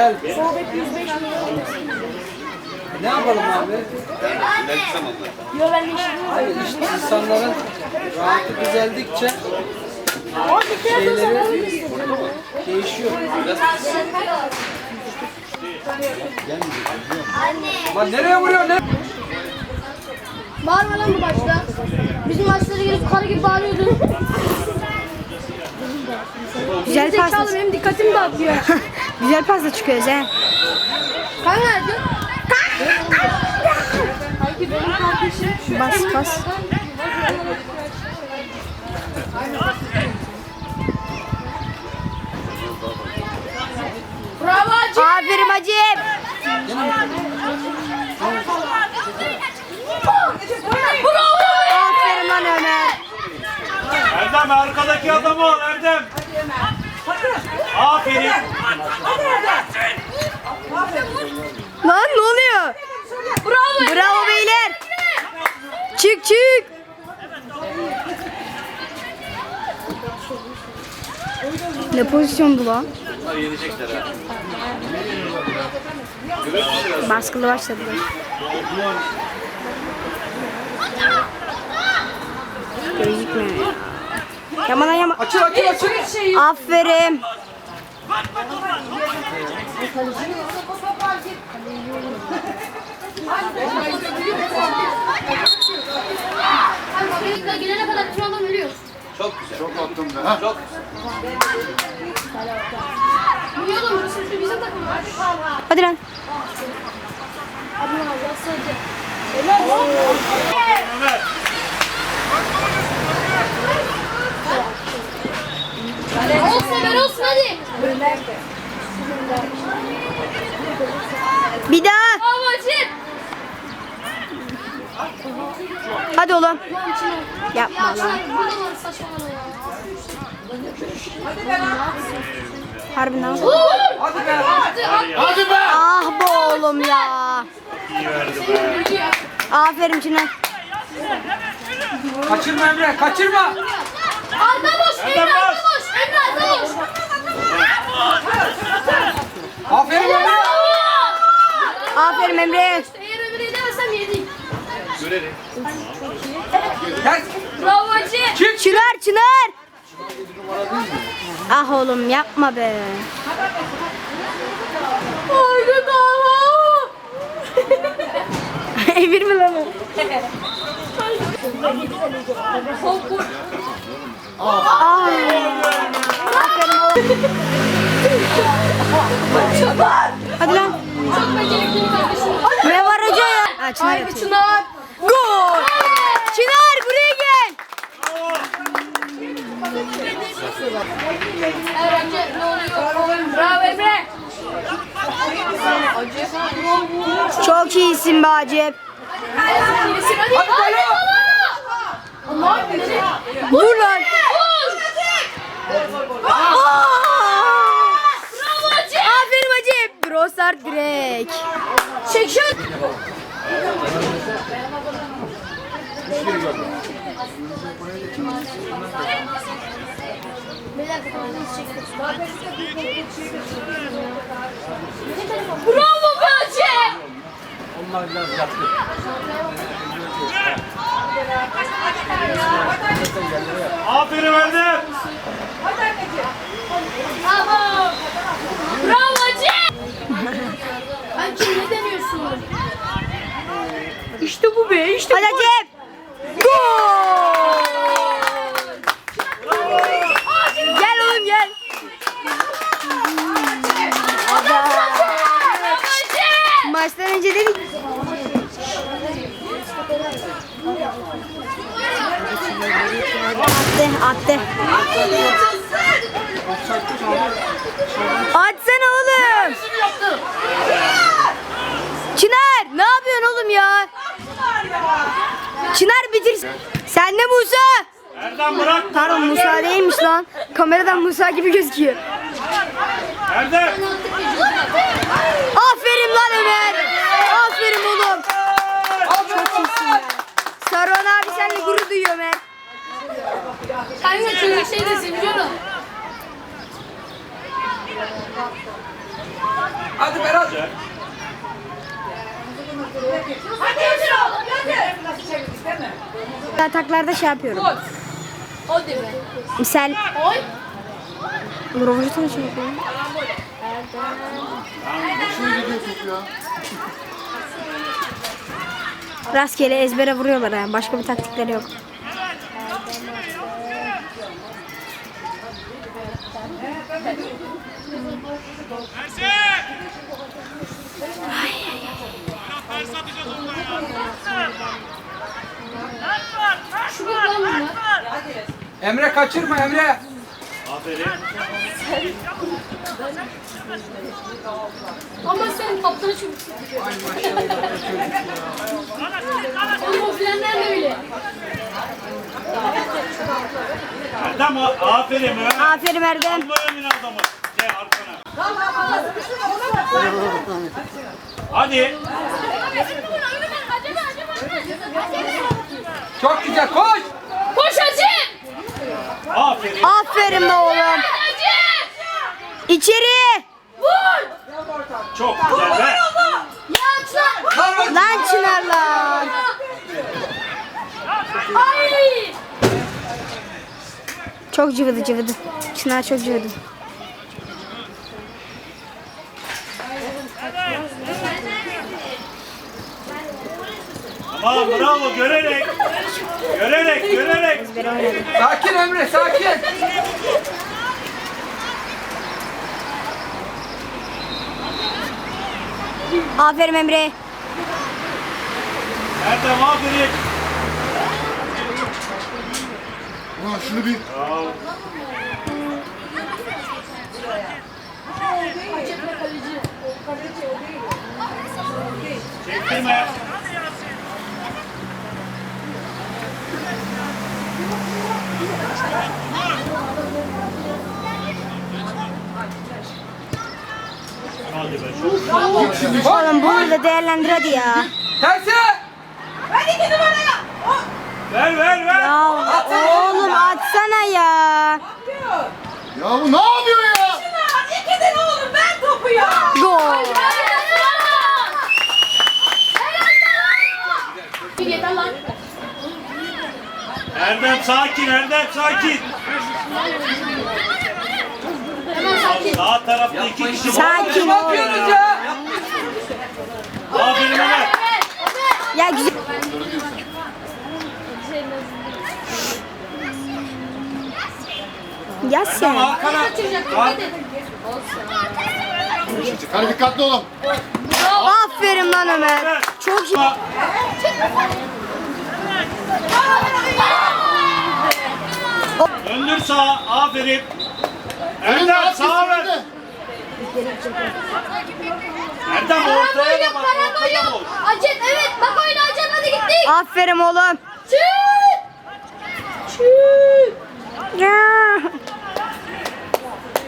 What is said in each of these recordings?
Gel. Sohbet 105 milyon. Ne yapalım abi? Yo ben de. Hayır işte insanların rahatı düzeldikçe şeyleri değişiyor. Lan nereye vuruyor ne? Bağırma lan bu başta. Bizim maçlara gelip karı gibi bağırıyordun. Güzel pasta. benim dikkatimi dağıtıyor. Güzel pasta çıkıyoruz he. Kanka. Bas bas. Bravo Hacı. Aferin hacım. Bravo. Aferin lan Ömer. Erdem arkadaki adamı al Erdem. Aferin. Lan ne oluyor? Bravo. Bravo beyler. Çık çık. Ne pozisyondu lan? Baskılı başladılar. Gözükmüyor ya. Yaman yaman. Açıl açıl açıl. Aferin. Amerika gelene kadar adam ölüyor. Çok güzel. Çok attım ben. Ha? Çok Biliyordum sırtı bize takım. Hadi lan. Olsun ver olsun hadi. Bir daha. Hadi oğlum. Yapma lan. Harbi lan. Hadi be. Hadi be! Ah be oğlum ya. Aferin Çınar. Kaçırma Emre kaçırma. Arda boş. Emre Arda boş. Emre Arda boş. Aferin Emre. Aferin Emre. Eğer öbürü edemezsem yedik. Gel. Bravo Hacı. Çık. Çınar Çınar. Ah oğlum yapma be. Haydi dava. Evir mi lan o? Korkun. Ah. Aferin oğlum. Hadi lan. Çok becerikli bir kardeşim. Ne var hoca ya? Ha, Çınar Haydi atıyor. Çınar. Gol. Çınar buraya gel. Erence ne oluyor? Bravo Emre. Çok iyisin be Acep. Hadi hadi. Hadi. Allah bilir. Vur lan. Aa! Bravo Hacı. Aferin Brosar direkt. Çek şut. Bravo Hacı. Onlar biraz yattı. Aferin Erdem. Bravo. Hacı ne demiyorsun? İşte bu be işte Hadi Acep. Gol. Gel oğlum gel. Maçtan önce dedik. Attı, attı. Atsana oğlum. Çınar, ne yapıyorsun oğlum ya? Bitir. Sen de Musa. Erdem bırak. Pardon Musa değilmiş lan. Kameradan Musa gibi gözüküyor. Erdem. Aferin lan Ömer. Aferin oğlum. Çok iyisin ya. Saruhan abi seninle gurur duyuyor Ömer. Kanka çocuk şey desin biliyorum. Hadi Berat. Hadi götür oğlum götür. Ataklarda şey yapıyorum. O değil mi? Misal Oy. Şey. Hoşuna gidiyor top ya. Rastgele ezbere vuruyorlar yani. Başka bir taktikleri yok. Şu bir lan bunlar. Emre kaçırma Emre. Aferin. Ama senin kaptanı çok Oğlum o filanlar ne bile? Erdem aferin be. Aferin Erdem. Önüne adamı. Şey arkana. Hadi. Çok güzel koş. Aferin. Aferin be oğlum. İçeri. Vur! Çok güzel be. Lan! Çınar lan. Ay! Çok cıvıdı cıvıdı. Çınar çok cıvıdı. Tamam bravo görerek. Görerek görerek. Sakin Emre sakin. Aferin Emre. Erdem aferin. Ulan şunu bir Bravo. Çektirme. Oğlum bunu da değerlendir hadi ya. Tersi. Ver ver ver. Ya oğlum atsana ya. Ya bu ne yapıyor ya? Gol. Yeter lan. Erdem sakin Erdem sakin. Hemen sakin. Sağ tarafta iki kişi var. Sakin ol. Aferin Ömer. Ya güzel. Ya sen. hadi. Hadi dikkatli olun. Aferin lan Ömer. Çok iyi. Döndür sağa. Aferin. At sağa ver. Erdem ortaya da bak. Ortaya bak. Acet, evet. Bak oyna Acet, hadi gittik. Aferin oğlum. Çık! Çık!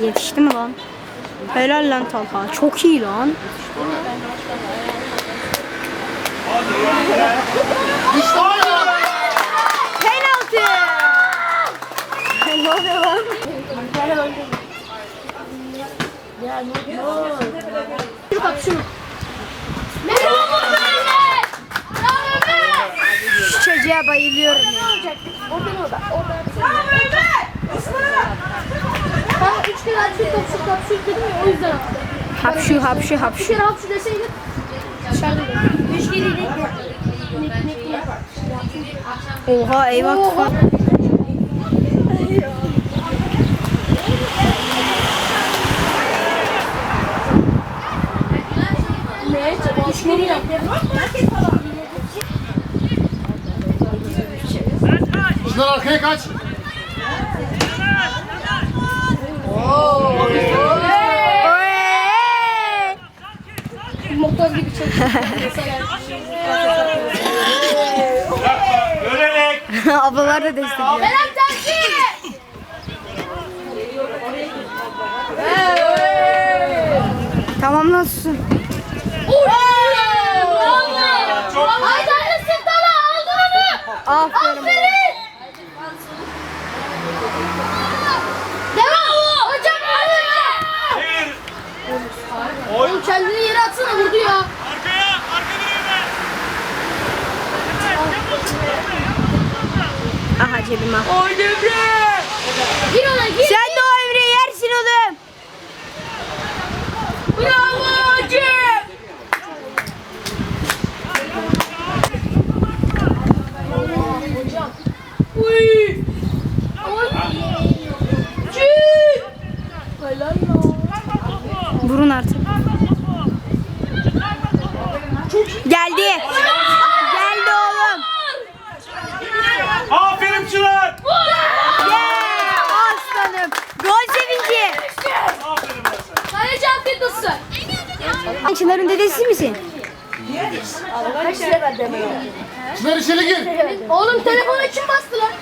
Yetişti mi lan? Helal lan Talha. Çok iyi lan. İşte bu ya. Penaltı. Ne oluyor lan? Şunu kap, şunu. Bravo Mehmet! Bravo Mehmet! Şu çocuğa bayılıyorum ya. Oradan orada, oradan. Bravo Mehmet! Ben üç kere hapşur kapşur kapşur dedim ya o yüzden attım. Hapşu hapşu Bir hapşu. kere hapşur deseydin dışarıda Üç kere inek. Oha eyvah. Şunlar arkaya kaç. Oy! Motor gibi çalışıyor. Ablalar da destekliyor. Tamam nasılsın? Oy! Bravo! Haydi anne sırtana aldı onu. Aferin. Aferin. Devam. Hocam hadi. Oy. Oğlum kendini yere atsana vurdu ya. Arkaya, arka direğine. Aha cebime. Oy devrem. Geldi. Geldi oğlum. Aferin Çınar. Yeah, aslanım. Gol sevinci. Aferin be sen. Kaleci afiyet olsun. Çınar'ın dedesi misin? Çınar içeri gir. Oğlum telefona kim bastı lan?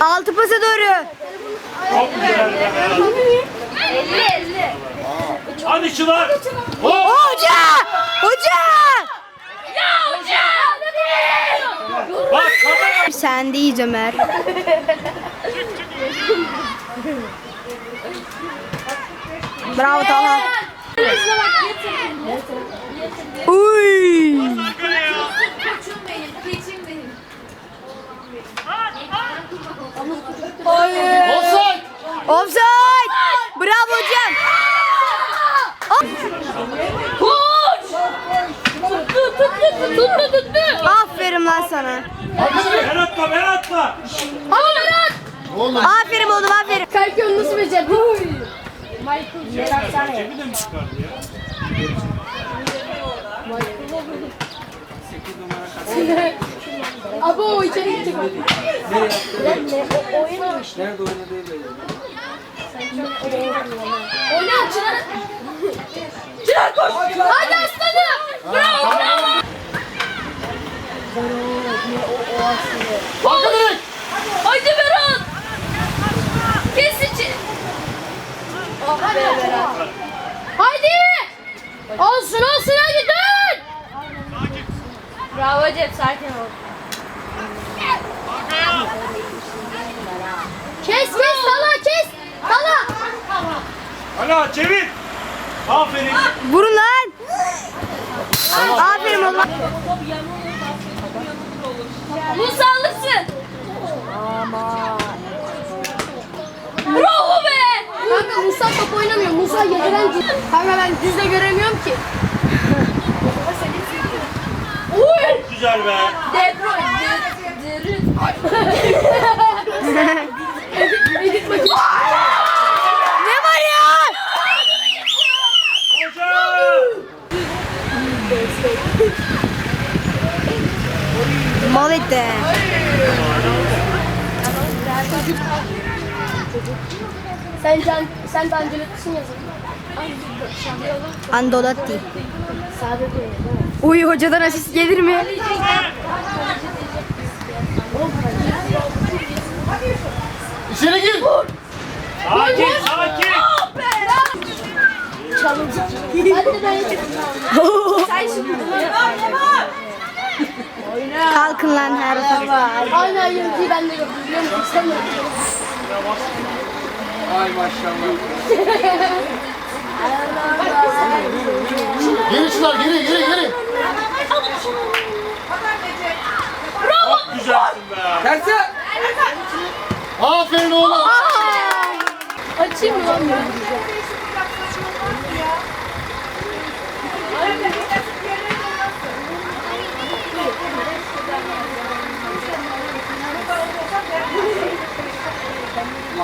Altı pasa doğru. Çok güzel be. 50 50. Hadi Çınar. Hoca! Hoca! Ya hoca! Bak kamera. Sendeyiz Ömer. Bravo Talha. Uy! Benim. Offside. Offside! Bravo hocam. Koç! Tuttu, tuttu, tuttu. Aferin lan sana. Ben atla ben atla. Hadi Berat! Oğlum. Aferin oğlum aferin. Kalkıyor nasıl becerdi? Cebi de mi çıkardı ya? Abo içeri gidecek. Nerede oynadığı belli. Oyna Çınar. Çınar koş. Hadi aslanım. Bravo bravo. Arka direk. Haydi Berat. Kes için. Ah be Berat. Haydi. Olsun olsun hadi dön. Bravo Cep sakin ol. Kes kes Tala kes. Tala. Hala çevir. Aferin. Vurun lan. Aferin oğlum. Musa alırsın. Bravo be. Kanka Musa top oynamıyor. Musa yediren Kanka ben düzle göremiyorum ki. Uy. Çok güzel be. De Bruyne. Edit bakayım. Ne var ya? Hocam. Mal etti. Sen can, sen de Ancelotti'sin yazın. Değil. Uy hocadan asist gelir mi? İçeri gir. Sakin sakin. Çalıcı. Hadi ben Sen şimdi. Kalkın lan her Aynen yönetiyi ben de gördüm. Biliyor musun? İstemiyorum. Ay maşallah. Geri Çınar geri geri geri. Çok güzelsin be. Tersi. Aferin oğlum. Açayım mı lan? Ay!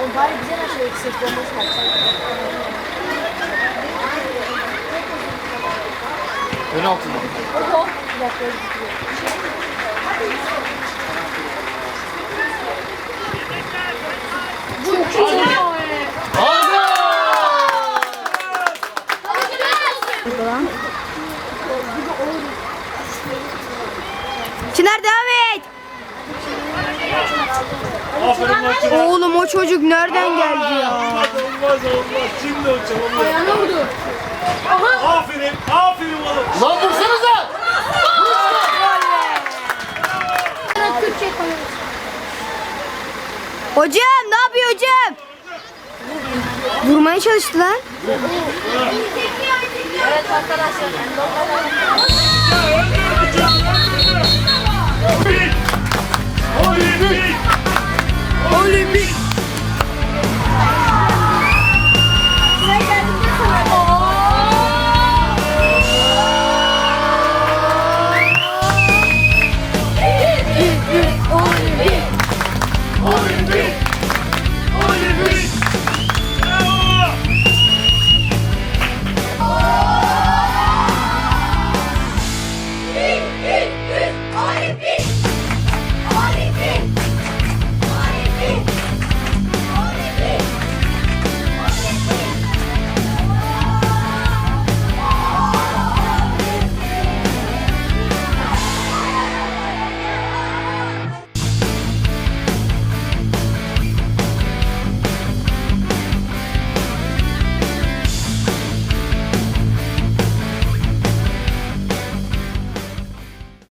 O bari bize nasıl eksik olmuş Penaltı. Arda. Çınar devam et. Oğlum o çocuk nereden geldi ya? Olmaz olmaz olmaz. Şimdi hocam olmaz. Ayağına vurdu. Aferin. Aferin oğlum. Lan vursanıza. Hocam ne yapıyor hocam? Vurmaya çalıştı lan. Evet arkadaşlar.